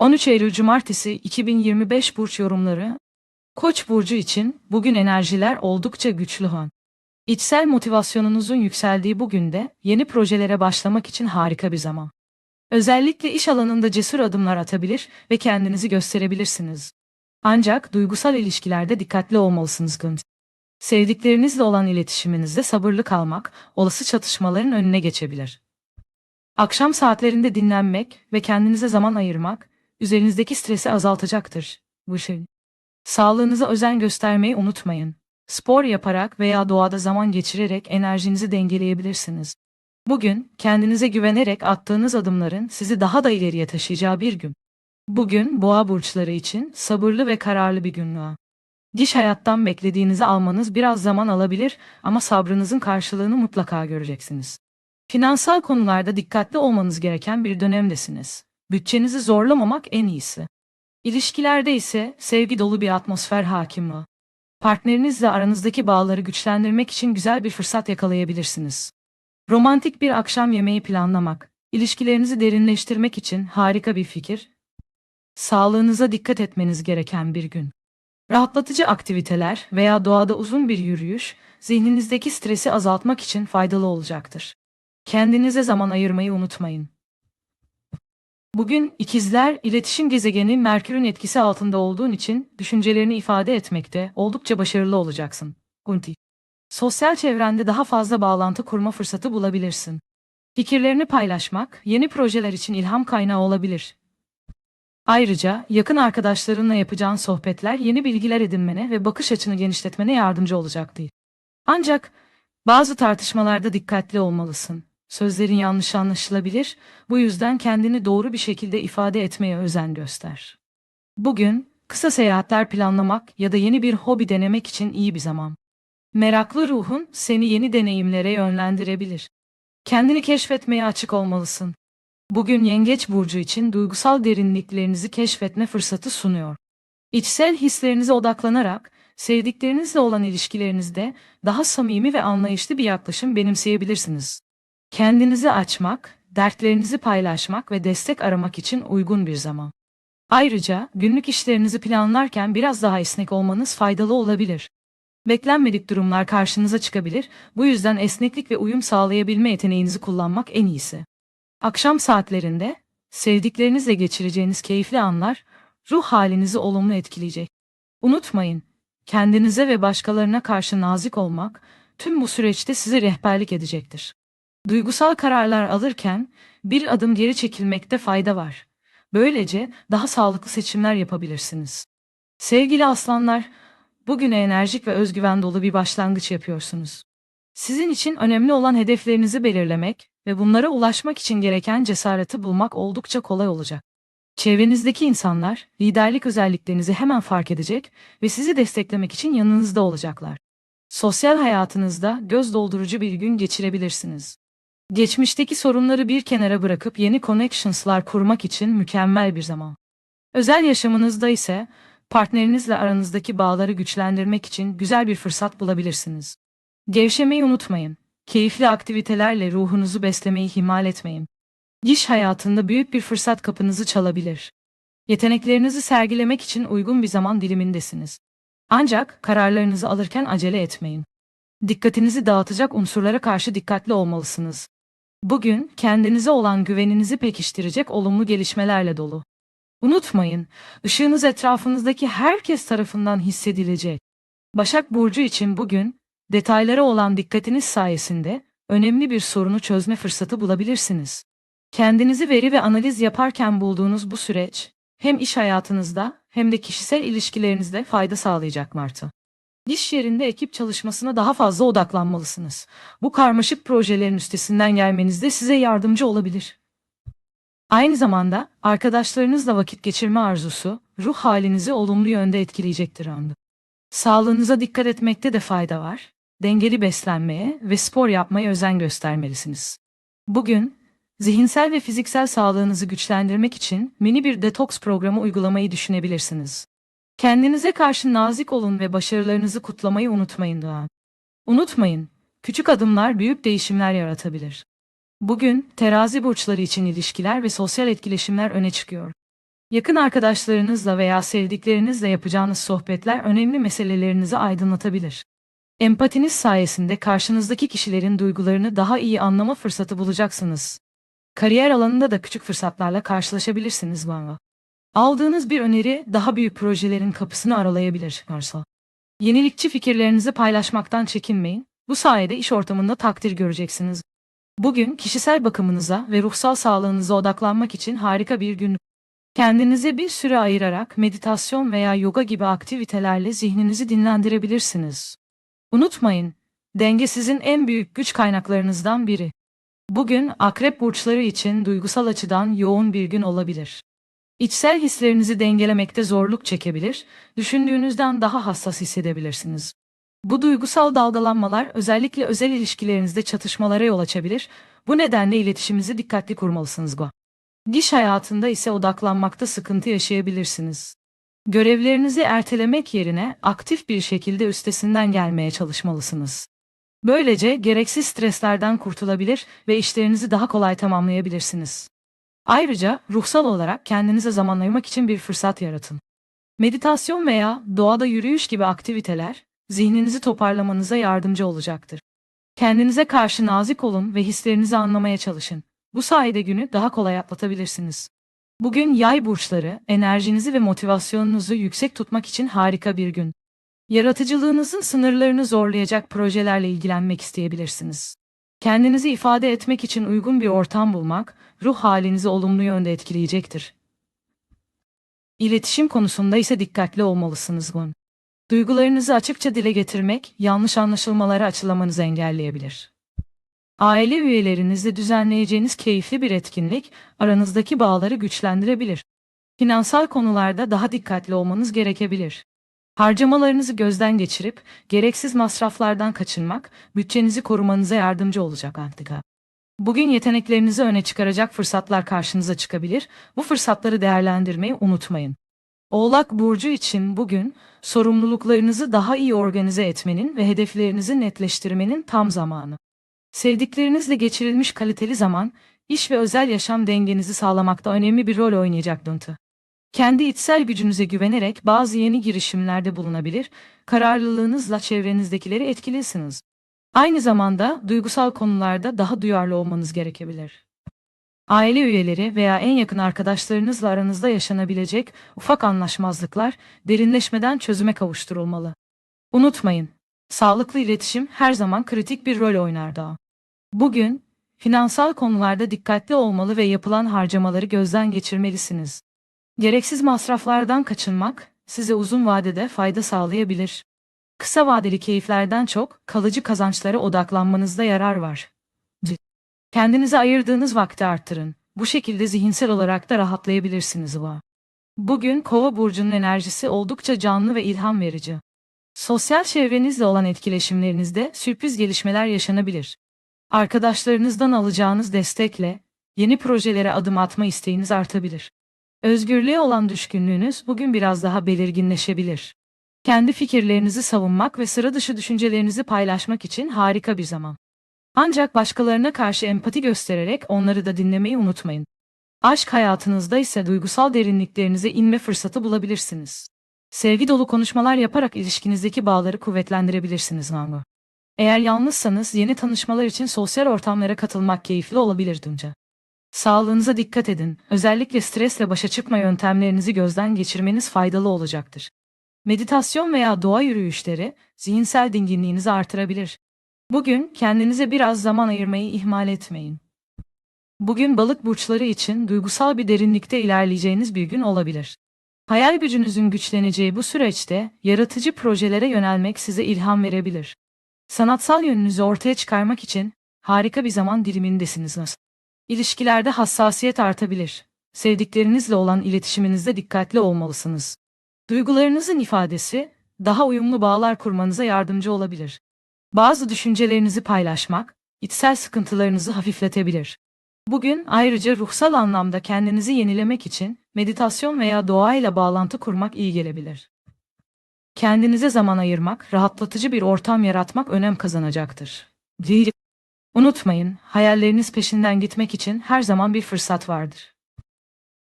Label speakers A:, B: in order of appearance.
A: 13 Eylül Cumartesi 2025 burç yorumları. Koç burcu için bugün enerjiler oldukça güçlü hon. İçsel motivasyonunuzun yükseldiği bu günde yeni projelere başlamak için harika bir zaman. Özellikle iş alanında cesur adımlar atabilir ve kendinizi gösterebilirsiniz. Ancak duygusal ilişkilerde dikkatli olmalısınız Gınt. Sevdiklerinizle olan iletişiminizde sabırlı kalmak olası çatışmaların önüne geçebilir. Akşam saatlerinde dinlenmek ve kendinize zaman ayırmak üzerinizdeki stresi azaltacaktır. Bu şey. Sağlığınıza özen göstermeyi unutmayın. Spor yaparak veya doğada zaman geçirerek enerjinizi dengeleyebilirsiniz. Bugün kendinize güvenerek attığınız adımların sizi daha da ileriye taşıyacağı bir gün. Bugün boğa burçları için sabırlı ve kararlı bir gün. Diş hayattan beklediğinizi almanız biraz zaman alabilir ama sabrınızın karşılığını mutlaka göreceksiniz. Finansal konularda dikkatli olmanız gereken bir dönemdesiniz. Bütçenizi zorlamamak en iyisi. İlişkilerde ise sevgi dolu bir atmosfer hakim. var. Partnerinizle aranızdaki bağları güçlendirmek için güzel bir fırsat yakalayabilirsiniz. Romantik bir akşam yemeği planlamak, ilişkilerinizi derinleştirmek için harika bir fikir. Sağlığınıza dikkat etmeniz gereken bir gün. Rahatlatıcı aktiviteler veya doğada uzun bir yürüyüş, zihninizdeki stresi azaltmak için faydalı olacaktır. Kendinize zaman ayırmayı unutmayın. Bugün ikizler iletişim gezegeni Merkür'ün etkisi altında olduğun için düşüncelerini ifade etmekte oldukça başarılı olacaksın. Gunti. Sosyal çevrende daha fazla bağlantı kurma fırsatı bulabilirsin. Fikirlerini paylaşmak yeni projeler için ilham kaynağı olabilir. Ayrıca yakın arkadaşlarınla yapacağın sohbetler yeni bilgiler edinmene ve bakış açını genişletmene yardımcı olacaktır. Ancak bazı tartışmalarda dikkatli olmalısın. Sözlerin yanlış anlaşılabilir, bu yüzden kendini doğru bir şekilde ifade etmeye özen göster. Bugün kısa seyahatler planlamak ya da yeni bir hobi denemek için iyi bir zaman. Meraklı ruhun seni yeni deneyimlere yönlendirebilir. Kendini keşfetmeye açık olmalısın. Bugün Yengeç burcu için duygusal derinliklerinizi keşfetme fırsatı sunuyor. İçsel hislerinize odaklanarak sevdiklerinizle olan ilişkilerinizde daha samimi ve anlayışlı bir yaklaşım benimseyebilirsiniz. Kendinizi açmak, dertlerinizi paylaşmak ve destek aramak için uygun bir zaman. Ayrıca günlük işlerinizi planlarken biraz daha esnek olmanız faydalı olabilir. Beklenmedik durumlar karşınıza çıkabilir, bu yüzden esneklik ve uyum sağlayabilme yeteneğinizi kullanmak en iyisi. Akşam saatlerinde sevdiklerinizle geçireceğiniz keyifli anlar ruh halinizi olumlu etkileyecek. Unutmayın, kendinize ve başkalarına karşı nazik olmak tüm bu süreçte size rehberlik edecektir. Duygusal kararlar alırken bir adım geri çekilmekte fayda var. Böylece daha sağlıklı seçimler yapabilirsiniz. Sevgili aslanlar, bugüne enerjik ve özgüven dolu bir başlangıç yapıyorsunuz. Sizin için önemli olan hedeflerinizi belirlemek ve bunlara ulaşmak için gereken cesareti bulmak oldukça kolay olacak. Çevrenizdeki insanlar liderlik özelliklerinizi hemen fark edecek ve sizi desteklemek için yanınızda olacaklar. Sosyal hayatınızda göz doldurucu bir gün geçirebilirsiniz. Geçmişteki sorunları bir kenara bırakıp yeni connections'lar kurmak için mükemmel bir zaman. Özel yaşamınızda ise partnerinizle aranızdaki bağları güçlendirmek için güzel bir fırsat bulabilirsiniz. Gevşemeyi unutmayın. Keyifli aktivitelerle ruhunuzu beslemeyi ihmal etmeyin. İş hayatında büyük bir fırsat kapınızı çalabilir. Yeteneklerinizi sergilemek için uygun bir zaman dilimindesiniz. Ancak kararlarınızı alırken acele etmeyin. Dikkatinizi dağıtacak unsurlara karşı dikkatli olmalısınız. Bugün kendinize olan güveninizi pekiştirecek olumlu gelişmelerle dolu. Unutmayın, ışığınız etrafınızdaki herkes tarafından hissedilecek. Başak Burcu için bugün, detaylara olan dikkatiniz sayesinde önemli bir sorunu çözme fırsatı bulabilirsiniz. Kendinizi veri ve analiz yaparken bulduğunuz bu süreç, hem iş hayatınızda hem de kişisel ilişkilerinizde fayda sağlayacak Martı. İş yerinde ekip çalışmasına daha fazla odaklanmalısınız. Bu karmaşık projelerin üstesinden gelmenizde size yardımcı olabilir. Aynı zamanda arkadaşlarınızla vakit geçirme arzusu ruh halinizi olumlu yönde etkileyecektir andı. Sağlığınıza dikkat etmekte de fayda var. Dengeli beslenmeye ve spor yapmaya özen göstermelisiniz. Bugün zihinsel ve fiziksel sağlığınızı güçlendirmek için mini bir detoks programı uygulamayı düşünebilirsiniz. Kendinize karşı nazik olun ve başarılarınızı kutlamayı unutmayın Doğan. Unutmayın, küçük adımlar büyük değişimler yaratabilir. Bugün terazi burçları için ilişkiler ve sosyal etkileşimler öne çıkıyor. Yakın arkadaşlarınızla veya sevdiklerinizle yapacağınız sohbetler önemli meselelerinizi aydınlatabilir. Empatiniz sayesinde karşınızdaki kişilerin duygularını daha iyi anlama fırsatı bulacaksınız. Kariyer alanında da küçük fırsatlarla karşılaşabilirsiniz Vanva. Aldığınız bir öneri daha büyük projelerin kapısını aralayabilir. Varsa. Yenilikçi fikirlerinizi paylaşmaktan çekinmeyin. Bu sayede iş ortamında takdir göreceksiniz. Bugün kişisel bakımınıza ve ruhsal sağlığınıza odaklanmak için harika bir gün. Kendinize bir süre ayırarak meditasyon veya yoga gibi aktivitelerle zihninizi dinlendirebilirsiniz. Unutmayın, denge sizin en büyük güç kaynaklarınızdan biri. Bugün akrep burçları için duygusal açıdan yoğun bir gün olabilir. İçsel hislerinizi dengelemekte zorluk çekebilir, düşündüğünüzden daha hassas hissedebilirsiniz. Bu duygusal dalgalanmalar özellikle özel ilişkilerinizde çatışmalara yol açabilir. Bu nedenle iletişiminizi dikkatli kurmalısınız. Go. İş hayatında ise odaklanmakta sıkıntı yaşayabilirsiniz. Görevlerinizi ertelemek yerine aktif bir şekilde üstesinden gelmeye çalışmalısınız. Böylece gereksiz streslerden kurtulabilir ve işlerinizi daha kolay tamamlayabilirsiniz. Ayrıca ruhsal olarak kendinize zaman ayırmak için bir fırsat yaratın. Meditasyon veya doğada yürüyüş gibi aktiviteler zihninizi toparlamanıza yardımcı olacaktır. Kendinize karşı nazik olun ve hislerinizi anlamaya çalışın. Bu sayede günü daha kolay atlatabilirsiniz. Bugün yay burçları, enerjinizi ve motivasyonunuzu yüksek tutmak için harika bir gün. Yaratıcılığınızın sınırlarını zorlayacak projelerle ilgilenmek isteyebilirsiniz. Kendinizi ifade etmek için uygun bir ortam bulmak, ruh halinizi olumlu yönde etkileyecektir. İletişim konusunda ise dikkatli olmalısınız Gun. Duygularınızı açıkça dile getirmek, yanlış anlaşılmaları açılamanızı engelleyebilir. Aile üyelerinizle düzenleyeceğiniz keyifli bir etkinlik, aranızdaki bağları güçlendirebilir. Finansal konularda daha dikkatli olmanız gerekebilir. Harcamalarınızı gözden geçirip, gereksiz masraflardan kaçınmak, bütçenizi korumanıza yardımcı olacak Antika. Bugün yeteneklerinizi öne çıkaracak fırsatlar karşınıza çıkabilir, bu fırsatları değerlendirmeyi unutmayın. Oğlak Burcu için bugün, sorumluluklarınızı daha iyi organize etmenin ve hedeflerinizi netleştirmenin tam zamanı. Sevdiklerinizle geçirilmiş kaliteli zaman, iş ve özel yaşam dengenizi sağlamakta önemli bir rol oynayacak Döntü. Kendi içsel gücünüze güvenerek bazı yeni girişimlerde bulunabilir, kararlılığınızla çevrenizdekileri etkilisiniz. Aynı zamanda duygusal konularda daha duyarlı olmanız gerekebilir. Aile üyeleri veya en yakın arkadaşlarınızla aranızda yaşanabilecek ufak anlaşmazlıklar derinleşmeden çözüme kavuşturulmalı. Unutmayın, sağlıklı iletişim her zaman kritik bir rol oynar daha. Bugün, finansal konularda dikkatli olmalı ve yapılan harcamaları gözden geçirmelisiniz. Gereksiz masraflardan kaçınmak size uzun vadede fayda sağlayabilir. Kısa vadeli keyiflerden çok kalıcı kazançlara odaklanmanızda yarar var. C- Kendinize ayırdığınız vakti arttırın. Bu şekilde zihinsel olarak da rahatlayabilirsiniz. Bugün Kova burcunun enerjisi oldukça canlı ve ilham verici. Sosyal çevrenizle olan etkileşimlerinizde sürpriz gelişmeler yaşanabilir. Arkadaşlarınızdan alacağınız destekle yeni projelere adım atma isteğiniz artabilir. Özgürlüğe olan düşkünlüğünüz bugün biraz daha belirginleşebilir. Kendi fikirlerinizi savunmak ve sıra dışı düşüncelerinizi paylaşmak için harika bir zaman. Ancak başkalarına karşı empati göstererek onları da dinlemeyi unutmayın. Aşk hayatınızda ise duygusal derinliklerinize inme fırsatı bulabilirsiniz. Sevgi dolu konuşmalar yaparak ilişkinizdeki bağları kuvvetlendirebilirsiniz Nango. Eğer yalnızsanız yeni tanışmalar için sosyal ortamlara katılmak keyifli olabilir Dunca. Sağlığınıza dikkat edin. Özellikle stresle başa çıkma yöntemlerinizi gözden geçirmeniz faydalı olacaktır. Meditasyon veya doğa yürüyüşleri zihinsel dinginliğinizi artırabilir. Bugün kendinize biraz zaman ayırmayı ihmal etmeyin. Bugün balık burçları için duygusal bir derinlikte ilerleyeceğiniz bir gün olabilir. Hayal gücünüzün güçleneceği bu süreçte yaratıcı projelere yönelmek size ilham verebilir. Sanatsal yönünüzü ortaya çıkarmak için harika bir zaman dilimindesiniz nasıl? İlişkilerde hassasiyet artabilir. Sevdiklerinizle olan iletişiminizde dikkatli olmalısınız. Duygularınızın ifadesi daha uyumlu bağlar kurmanıza yardımcı olabilir. Bazı düşüncelerinizi paylaşmak, içsel sıkıntılarınızı hafifletebilir. Bugün ayrıca ruhsal anlamda kendinizi yenilemek için meditasyon veya doğayla bağlantı kurmak iyi gelebilir. Kendinize zaman ayırmak, rahatlatıcı bir ortam yaratmak önem kazanacaktır. Değil. Unutmayın, hayalleriniz peşinden gitmek için her zaman bir fırsat vardır.